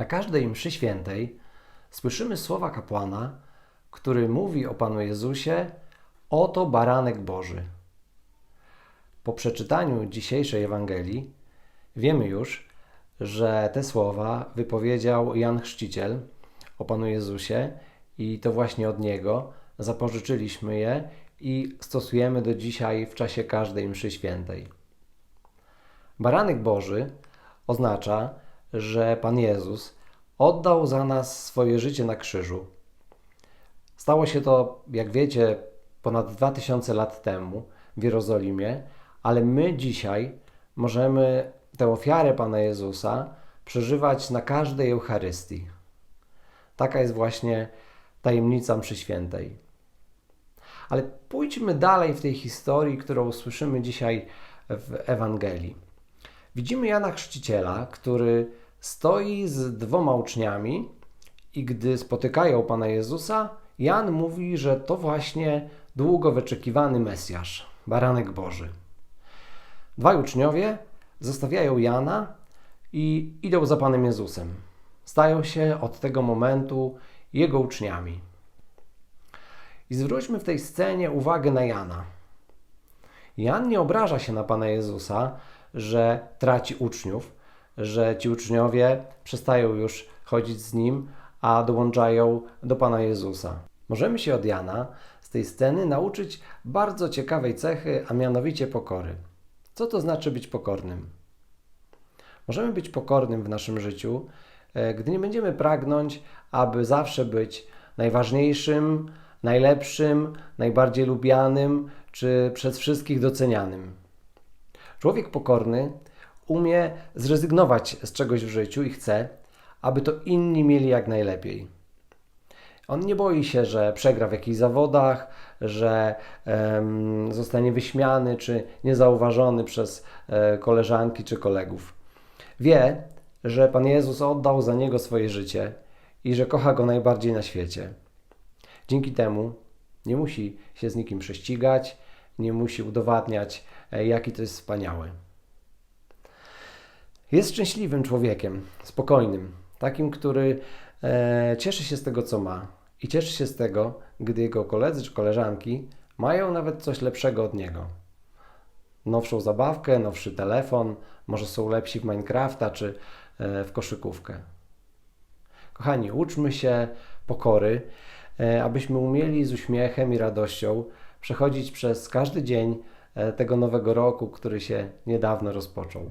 Na każdej mszy świętej słyszymy słowa kapłana, który mówi o Panu Jezusie: Oto baranek Boży. Po przeczytaniu dzisiejszej Ewangelii wiemy już, że te słowa wypowiedział Jan Chrzciciel o Panu Jezusie i to właśnie od niego zapożyczyliśmy je i stosujemy do dzisiaj w czasie każdej mszy świętej. Baranek Boży oznacza, że Pan Jezus oddał za nas swoje życie na krzyżu. Stało się to, jak wiecie, ponad 2000 lat temu w Jerozolimie, ale my dzisiaj możemy tę ofiarę Pana Jezusa przeżywać na każdej Eucharystii. Taka jest właśnie tajemnica mszy świętej. Ale pójdźmy dalej w tej historii, którą usłyszymy dzisiaj w Ewangelii. Widzimy Jana Chrzciciela, który stoi z dwoma uczniami i gdy spotykają Pana Jezusa, Jan mówi, że to właśnie długo wyczekiwany Mesjasz, Baranek Boży. Dwaj uczniowie zostawiają Jana i idą za Panem Jezusem. Stają się od tego momentu Jego uczniami. I zwróćmy w tej scenie uwagę na Jana. Jan nie obraża się na Pana Jezusa, że traci uczniów, że ci uczniowie przestają już chodzić z nim, a dołączają do Pana Jezusa. Możemy się od Jana z tej sceny nauczyć bardzo ciekawej cechy, a mianowicie pokory. Co to znaczy być pokornym? Możemy być pokornym w naszym życiu, e, gdy nie będziemy pragnąć, aby zawsze być najważniejszym, najlepszym, najbardziej lubianym czy przez wszystkich docenianym. Człowiek pokorny umie zrezygnować z czegoś w życiu i chce, aby to inni mieli jak najlepiej. On nie boi się, że przegra w jakichś zawodach, że em, zostanie wyśmiany czy niezauważony przez e, koleżanki czy kolegów. Wie, że Pan Jezus oddał za niego swoje życie i że kocha go najbardziej na świecie. Dzięki temu nie musi się z nikim prześcigać, nie musi udowadniać, e, jaki to jest wspaniały. Jest szczęśliwym człowiekiem, spokojnym, takim, który e, cieszy się z tego, co ma i cieszy się z tego, gdy jego koledzy czy koleżanki mają nawet coś lepszego od niego. Nowszą zabawkę, nowszy telefon, może są lepsi w Minecrafta czy e, w koszykówkę. Kochani, uczmy się pokory, e, abyśmy umieli z uśmiechem i radością przechodzić przez każdy dzień e, tego nowego roku, który się niedawno rozpoczął.